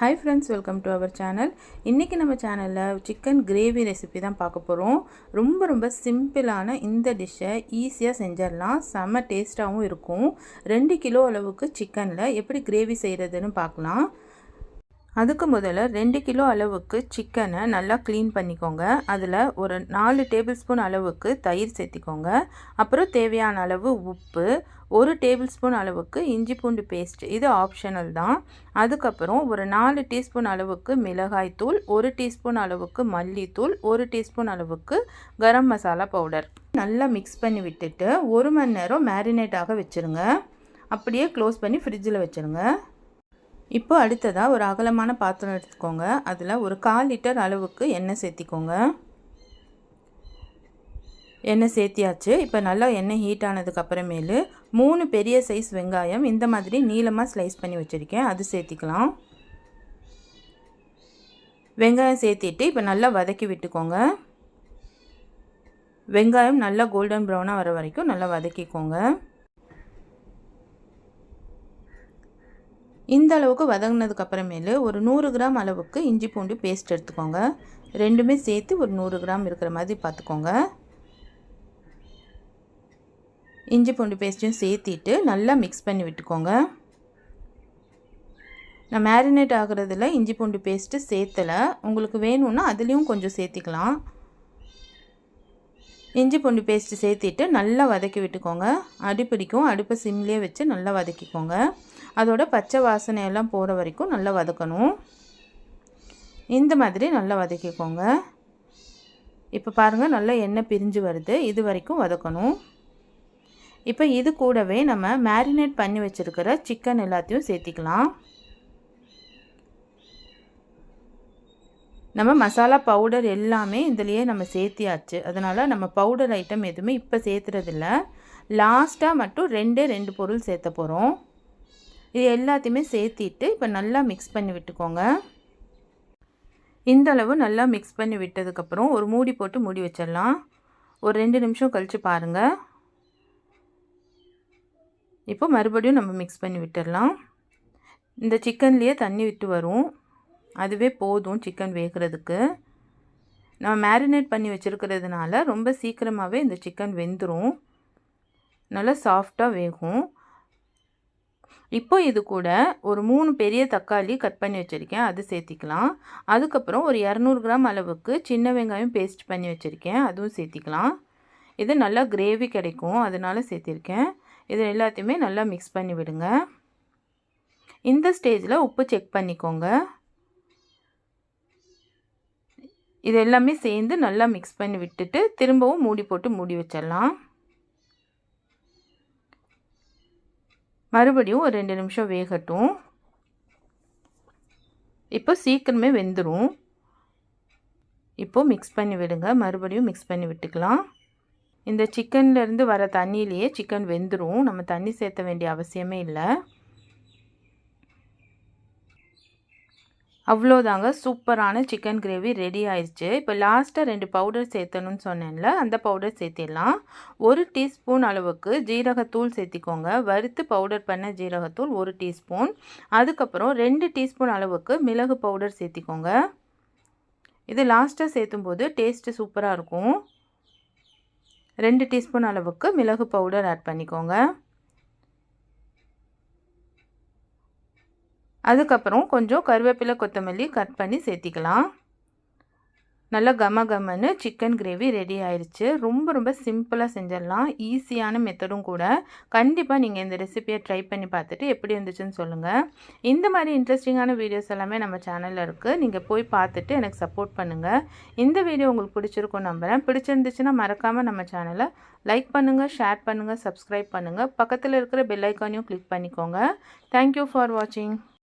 Hi friends welcome to our channel இன்றைக்கி நம்ம சேனலில் சிக்கன் கிரேவி ரெசிபி தான் பார்க்க போகிறோம் ரொம்ப ரொம்ப சிம்பிளான இந்த டிஷ்ஷை ஈஸியாக செஞ்சிடலாம். செம்ம டேஸ்ட்டாகவும் இருக்கும். ரெண்டு கிலோ அளவுக்கு சிக்கனில் எப்படி கிரேவி செய்கிறதுன்னு பார்க்கலாம். அதுக்கு முதல்ல ரெண்டு கிலோ அளவுக்கு சிக்கனை நல்லா க்ளீன் பண்ணிக்கோங்க. அதில் ஒரு நாலு டேபிள் ஸ்பூன் அளவுக்கு தயிர் சேர்த்திக்கோங்க. அப்புறம் தேவையான அளவு உப்பு ஒரு டேபிள் ஸ்பூன் அளவுக்கு இஞ்சி பூண்டு பேஸ்ட் இது ஆப்ஷனல் தான். அதுக்கப்புறம் ஒரு நாலு டீஸ்பூன் அளவுக்கு மிளகாய்த்தூள் ஒரு டீஸ்பூன் அளவுக்கு மல்லித்தூள் ஒரு டீஸ்பூன் அளவுக்கு கரம் மசாலா பவுடர் நல்லா மிக்ஸ் பண்ணி விட்டுட்டு ஒரு மணி நேரம் மேரினேட் ஆக வச்சுருங்க. அப்படியே க்ளோஸ் பண்ணி ஃப்ரிட்ஜில் வச்சுருங்க. இப்போ அடுத்ததாக ஒரு அகலமான பாத்திரம் எடுத்துக்கோங்க. அதில் ஒரு கால் லிட்டர் அளவுக்கு எண்ணெய் சேர்த்திக்கோங்க. எண்ணெய் சேர்த்தியாச்சு. இப்போ நல்லா எண்ணெய் ஹீட் ஆனதுக்கப்புறமேலு மூணு பெரிய சைஸ் வெங்காயம் இந்த மாதிரி நீளமாக ஸ்லைஸ் பண்ணி வச்சுருக்கேன். அது சேர்த்திக்கலாம். வெங்காயம் சேர்த்திட்டு இப்போ நல்லா வதக்கி விட்டுக்கோங்க. வெங்காயம் நல்லா கோல்டன் ப்ரௌனாக வர வரைக்கும் நல்லா வதக்கிக்கோங்க. இந்த அளவுக்கு வதங்கினதுக்கு அப்புறமேலு ஒரு நூறு கிராம் அளவுக்கு இஞ்சி பூண்டு பேஸ்ட் எடுத்துக்கோங்க. ரெண்டுமே சேர்த்து ஒரு நூறு கிராம் இருக்கிற மாதிரி பார்த்துக்கோங்க. இஞ்சி பூண்டு பேஸ்ட்டையும் சேர்த்திட்டு நல்லா மிக்ஸ் பண்ணி விட்டுக்கோங்க. நான் மேரினேட் ஆகிறதுல இஞ்சி பூண்டு பேஸ்ட்டு சேர்த்தலை. உங்களுக்கு வேணும்னா அதுலேயும் கொஞ்சம் சேர்த்திக்கலாம். இஞ்சி பூண்டு பேஸ்ட்டு சேர்த்திட்டு நல்லா வதக்கி விட்டுக்கோங்க. அடிப்பிடிக்கும். அடுப்பை சிம்லேயே வச்சு நல்லா வதக்கிக்கோங்க. அதோட பச்சை வாசனையெல்லாம் போகிற வரைக்கும் நல்லா வதக்கணும். இந்த மாதிரி நல்லா வதக்கிக்கோங்க. இப்போ பாருங்கள் நல்லா எண்ணெய் பிரிஞ்சு வருது. இது வரைக்கும் வதக்கணும். இப்போ இது கூடவே நம்ம மேரினேட் பண்ணி வச்சுருக்கிற சிக்கன் எல்லாத்தையும் சேர்த்திக்கலாம். நம்ம மசாலா பவுடர் எல்லாமே இதுலேயே நம்ம சேர்த்தியாச்சு. அதனால் நம்ம பவுடர் ஐட்டம் எதுவுமே இப்போ சேர்த்துறதில்ல. லாஸ்ட்டாக மட்டும் ரெண்டே ரெண்டு பொருள் சேர்த்த போகிறோம் இது எல்லாத்தையுமே சேர்த்திட்டு இப்போ நல்லா மிக்ஸ் பண்ணி விட்டுக்கோங்க. இந்த அளவு நல்லா மிக்ஸ் பண்ணி விட்டதுக்கப்புறம் ஒரு மூடி போட்டு மூடி வச்சிடலாம். ஒரு ரெண்டு நிமிஷம் கழித்து பாருங்கள் இப்போ மறுபடியும் நம்ம மிக்ஸ் பண்ணி விட்டுடலாம். இந்த சிக்கன்லேயே தண்ணி விட்டு வரும். அதுவே போதும் சிக்கன் வேகிறதுக்கு. நம்ம மேரினேட் பண்ணி வச்சுருக்கிறதுனால ரொம்ப சீக்கிரமாகவே இந்த சிக்கன் வெந்துடும் நல்லா சாஃப்டாக வேகும். இப்போ இது கூட ஒரு மூணு பெரிய தக்காளி கட் பண்ணி வச்சுருக்கேன். அது சேர்த்திக்கலாம். அதுக்கப்புறம் ஒரு இரநூறு கிராம் அளவுக்கு சின்ன வெங்காயம் பேஸ்ட் பண்ணி வச்சுருக்கேன். அதுவும் சேர்த்திக்கலாம். இது நல்லா கிரேவி கிடைக்கும். அதனால் சேர்த்திருக்கேன். இது எல்லாத்தையுமே நல்லா மிக்ஸ் பண்ணி விடுங்க. இந்த ஸ்டேஜில் உப்பு செக் பண்ணிக்கோங்க. இது எல்லாமே சேர்ந்து நல்லா மிக்ஸ் பண்ணி விட்டுட்டு திரும்பவும் மூடி போட்டு மூடி வச்சிடலாம். மறுபடியும் ஒரு ரெண்டு நிமிஷம் வேகட்டும். இப்போ சீக்கிரமே வெந்துடும் இப்போது மிக்ஸ் பண்ணி விடுங்க. மறுபடியும் மிக்ஸ் பண்ணி விட்டுக்கலாம். இந்த சிக்கன்லேருந்து வர தண்ணியிலேயே சிக்கன் வெந்துடும் நம்ம தண்ணி சேர்த்த வேண்டிய அவசியமே இல்லை. அவ்வளோதாங்க. சூப்பரான சிக்கன் கிரேவி ரெடி ஆயிடுச்சு. இப்போ லாஸ்ட்டாக ரெண்டு பவுடர் சேர்த்தணும்னு சொன்னேன்ல அந்த பவுடர் சேர்த்திடலாம். ஒரு டீஸ்பூன் அளவுக்கு ஜீரகத்தூள் சேர்த்திக்கோங்க. வறுத்து பவுடர் பண்ண ஜீரகத்தூள் ஒரு டீஸ்பூன் அதுக்கப்புறம் ரெண்டு டீஸ்பூன் அளவுக்கு மிளகு பவுடர் சேர்த்திக்கோங்க. இது லாஸ்ட்டாக சேர்த்தும் போது டேஸ்ட்டு சூப்பராக இருக்கும். ரெண்டு டீஸ்பூன் அளவுக்கு மிளகு பவுடர் ஆட் பண்ணிக்கோங்க. அதுக்கப்புறம் கொஞ்சம் கருவேப்பிலை கொத்தமல்லி கட் பண்ணி சேர்த்திக்கலாம். நல்லா கம கமன்னு சிக்கன் கிரேவி ரெடி ஆயிடுச்சு ரொம்ப ரொம்ப சிம்பிளாக செஞ்சிடலாம். ஈஸியான மெத்தடும் கூட. கண்டிப்பாக நீங்கள் இந்த ரெசிபியை ட்ரை பண்ணி பார்த்துட்டு எப்படி இருந்துச்சுன்னு சொல்லுங்கள் இந்த மாதிரி இன்ட்ரெஸ்டிங்கான வீடியோஸ் எல்லாமே நம்ம சேனலில் இருக்குது நீங்கள் போய் பார்த்துட்டு எனக்கு சப்போர்ட் பண்ணுங்கள் இந்த வீடியோ உங்களுக்கு பிடிச்சிருக்கும் நம்புகிறேன் பிடிச்சிருந்துச்சுன்னா மறக்காமல் நம்ம சேனலை லைக் பண்ணுங்கள் ஷேர் பண்ணுங்கள் சப்ஸ்கிரைப் பண்ணுங்கள் பக்கத்தில் இருக்கிற பெல் ஐக்கானையும் கிளிக் பண்ணிக்கோங்க. தேங்க்யூ ஃபார் வாட்சிங்